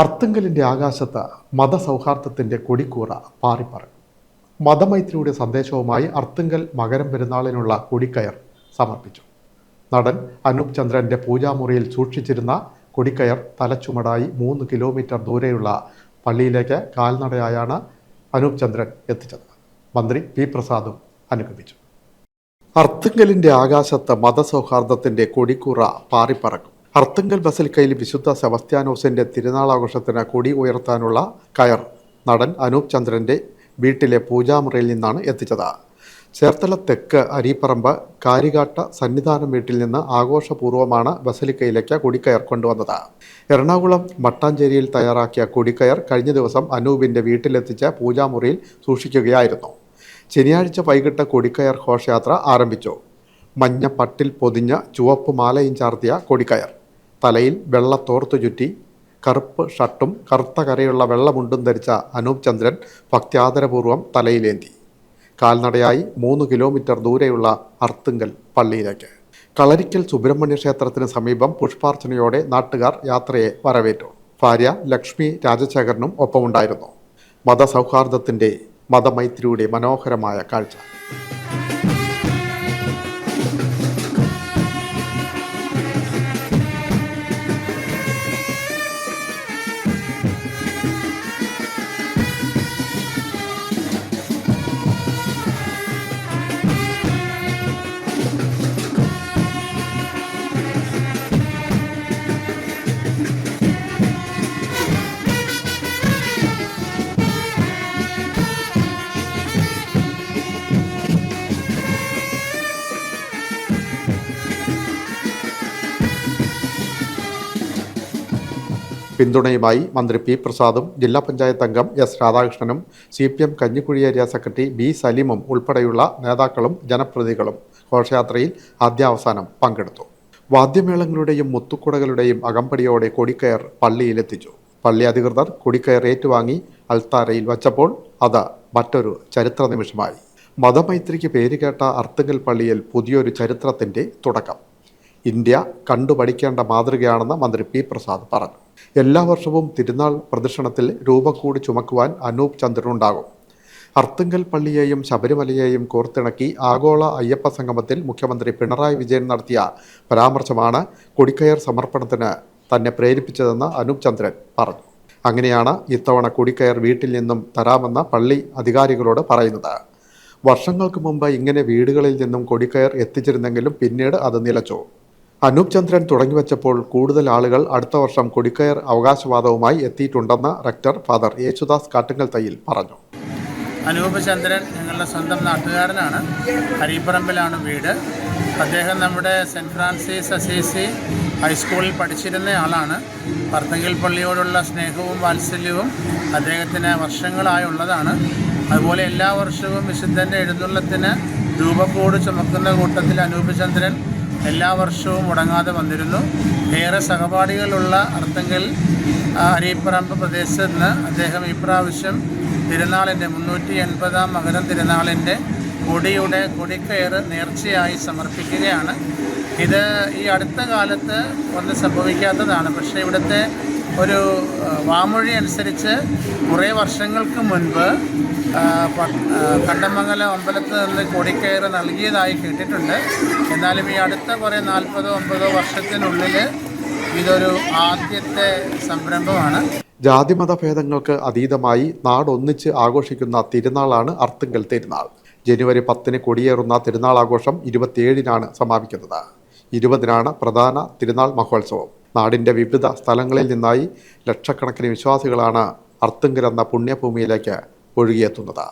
അർത്തുങ്കലിന്റെ ആകാശത്ത് മതസൗഹാർദ്ദത്തിന്റെ കൊടിക്കൂറ പാറിപ്പറക്കും മതമൈത്രിയുടെ സന്ദേശവുമായി അർത്തുങ്കൽ മകരം പെരുന്നാളിനുള്ള കൊടിക്കയർ സമർപ്പിച്ചു. നടൻ അനൂപ് ചന്ദ്രന്റെ പൂജാമുറിയിൽ സൂക്ഷിച്ചിരുന്ന കൊടിക്കയർ തലച്ചുമടായി മൂന്ന് കിലോമീറ്റർ ദൂരെയുള്ള പള്ളിയിലേക്ക് കാൽനടയായാണ് അനൂപ് ചന്ദ്രൻ എത്തിച്ചത്. മന്ത്രി പി പ്രസാദും അനുഗമിച്ചു. അർത്തുങ്കലിന്റെ ആകാശത്ത് മതസൗഹാർദ്ദത്തിന്റെ കൊടിക്കൂറ പാറിപ്പറക്കും. അർത്തുങ്കൽ ബസലിക്കയിൽ വിശുദ്ധ സെബസ്ത്യാനോസിന്റെ തിരുനാളാഘോഷത്തിന് കൊടി ഉയർത്താനുള്ള കയർ നടൻ അനൂപ് ചന്ദ്രന്റെ വീട്ടിലെ പൂജാമുറിയിൽ നിന്നാണ് എത്തിച്ചത്. ചേർത്തല തെക്ക് അരീപ്പറമ്പ് കാരികാട്ട സന്നിധാനം വീട്ടിൽ നിന്ന് ആഘോഷപൂർവമാണ് ബസലിക്കയിലേക്ക് കൊടിക്കയർ കൊണ്ടുവന്നത്. എറണാകുളം മട്ടാഞ്ചേരിയിൽ തയ്യാറാക്കിയ കൊടിക്കയർ കഴിഞ്ഞ ദിവസം അനൂപിന്റെ വീട്ടിലെത്തിച്ച പൂജാമുറിയിൽ സൂക്ഷിക്കുകയായിരുന്നു. ശനിയാഴ്ച വൈകിട്ട് കൊടിക്കയർ ഘോഷയാത്ര ആരംഭിച്ചു. മഞ്ഞ പട്ടിൽ പൊതിഞ്ഞ ചുവപ്പ് മാലയും ചാർത്തിയ കൊടിക്കയർ. തലയിൽ വെള്ള തോർത്തു ചുറ്റി കറുപ്പ് ഷർട്ടും കറുത്ത കരയുള്ള വെള്ളമുണ്ടും ധരിച്ച അനൂപ് ചന്ദ്രൻ ഭക്ത്യാദരപൂർവം തലയിലേന്തി. കാൽനടയായി മൂന്ന് കിലോമീറ്റർ ദൂരെയുള്ള അർത്തുങ്കൽ പള്ളിയിലേക്ക്. കളരിക്കൽ സുബ്രഹ്മണ്യ ക്ഷേത്രത്തിന് സമീപം പുഷ്പാർച്ചനയോടെ നാട്ടുകാർ യാത്രയെ വരവേറ്റു. ഭാര്യ ലക്ഷ്മി രാജശേഖരനും ഒപ്പമുണ്ടായിരുന്നു. മതസൗഹാർദ്ദത്തിന്റെ മതമൈത്രിയുടെ മനോഹരമായ കാഴ്ച. പിന്തുണയുമായി മന്ത്രി പി പ്രസാദും ജില്ലാ പഞ്ചായത്ത് അംഗം S രാധാകൃഷ്ണനും C P M Kanjikuzhi area secretary B സലീമും ഉൾപ്പെടെയുള്ള നേതാക്കളും ജനപ്രതിനിധികളും ഘോഷയാത്രയിൽ ആദ്യാവസാനം പങ്കെടുത്തു. വാദ്യമേളങ്ങളുടെയും മുത്തുക്കുടകളുടെയും അകമ്പടിയോടെ കൊടിക്കയർ പള്ളിയിലെത്തിച്ചു. പള്ളി അധികൃതർ കൊടിക്കയർ ഏറ്റുവാങ്ങി അൽത്താരയിൽ വച്ചപ്പോൾ അത് മറ്റൊരു ചരിത്ര നിമിഷമായി. മതമൈത്രിക്ക് പേരുകേട്ട അർത്തുങ്കൽ പള്ളിയിൽ പുതിയൊരു ചരിത്രത്തിന്റെ തുടക്കം. ഇന്ത്യ കണ്ടുപഠിക്കേണ്ട മാതൃകയാണെന്ന് മന്ത്രി പി പ്രസാദ് പറഞ്ഞു. എല്ലാ വർഷവും തിരുനാൾ പ്രദക്ഷിണത്തിൽ രൂപക്കൂട് ചുമക്കുവാൻ അനൂപ് ചന്ദ്രനുണ്ടാകും. അർത്തുങ്കൽ പള്ളിയെയും ശബരിമലയെയും കോർത്തിണക്കി ആഗോള അയ്യപ്പ സംഗമത്തിൽ മുഖ്യമന്ത്രി പിണറായി വിജയൻ നടത്തിയ പരാമർശമാണ് കൊടിക്കയർ സമർപ്പണത്തിന് തന്നെ പ്രേരിപ്പിച്ചതെന്ന് അനൂപ് ചന്ദ്രൻ പറഞ്ഞു. അങ്ങനെയാണ് ഇത്തവണ കൊടിക്കയർ വീട്ടിൽ നിന്നും തരാമെന്ന് പള്ളി അധികാരികളോട് പറയുന്നത്. വർഷങ്ങൾക്ക് മുമ്പ് ഇങ്ങനെ വീടുകളിൽ നിന്നും കൊടിക്കയർ എത്തിച്ചിരുന്നെങ്കിലും പിന്നീട് അത് നിലച്ചു. അനൂപ് ചന്ദ്രൻ തുടങ്ങിവെച്ചപ്പോൾ കൂടുതൽ ആളുകൾ അടുത്ത വർഷം കൊടിക്കയർ അവകാശവാദവുമായി എത്തിയിട്ടുണ്ടെന്ന് റക്ടർ ഫാദർ യേശുദാസ് കാട്ടുങ്കൽ തയ്യിൽ പറഞ്ഞു. അനൂപ് ചന്ദ്രൻ ഞങ്ങളുടെ സ്വന്തം നാട്ടുകാരനാണ്. ഹരിപ്പറമ്പിലാണ് വീട്. അദ്ദേഹം നമ്മുടെ സെന്റ് ഫ്രാൻസിസ് അസീസി ഹൈസ്കൂളിൽ പഠിച്ചിരുന്ന ആളാണ്. പർത്തങ്കിൽ പള്ളിയോടുള്ള സ്നേഹവും വാത്സല്യവും അദ്ദേഹത്തിന് വർഷങ്ങളായുള്ളതാണ് അതുപോലെ എല്ലാ വർഷവും വിശുദ്ധന്റെ എഴുന്നള്ളത്തിന് രൂപക്കൂട് ചുമക്കുന്ന കൂട്ടത്തിൽ അനൂപ് ചന്ദ്രൻ എല്ലാ വർഷവും മുടങ്ങാതെ വന്നിരുന്നു. ഏറെ സഹപാഠികളുള്ള അർത്ഥങ്ങൾ അരീപ്പറമ്പ് പ്രദേശത്ത് നിന്ന് അദ്ദേഹം ഇപ്രാവശ്യം തിരുനാളിന്റെ മുന്നൂറ്റി എൺപതാം മകരം തിരുനാളിന്റെ കൊടിയുടെ കൊടിക്കയറ് നേർച്ചയായി സമർപ്പിക്കുകയാണ്. ഇത് ഈ അടുത്ത കാലത്ത് ഒന്ന് സംഭവിക്കാത്തതാണ്. പക്ഷേ ഇവിടുത്തെ ഒരു വാമൊഴി അനുസരിച്ച് കുറേ വർഷങ്ങൾക്ക് മുൻപ് കണ്ടമംഗലം അമ്പലത്ത് നിന്ന് കൊടിക്കയറ് നൽകിയതായി കേട്ടിട്ടുണ്ട്. എന്നാലും ഈ അടുത്ത കുറേ നാൽപ്പതോ അമ്പതോ വർഷത്തിനുള്ളിൽ ഇതൊരു ആദ്യത്തെ സംരംഭമാണ്. ജാതിമത ഭേദങ്ങൾക്ക് അതീതമായി നാടൊന്നിച്ച് ആഘോഷിക്കുന്ന തിരുനാളാണ് അർത്തുങ്കൽ തിരുനാൾ. ജനുവരി പത്തിന് കൊടിയേറുന്ന തിരുനാൾ ആഘോഷം ഇരുപത്തിയേഴിനാണ് സമാപിക്കുന്നത്. ഇരുപതിനാണ് പ്രധാന തിരുനാൾ മഹോത്സവം. നാടിന്റെ വിവിധ സ്ഥലങ്ങളിൽ നിന്നായി ലക്ഷക്കണക്കിന് വിശ്വാസികളാണ് അർത്തുങ്കൽ എന്ന പുണ്യഭൂമിയിലേക്ക് ഒഴുകിയെത്തുന്നത്.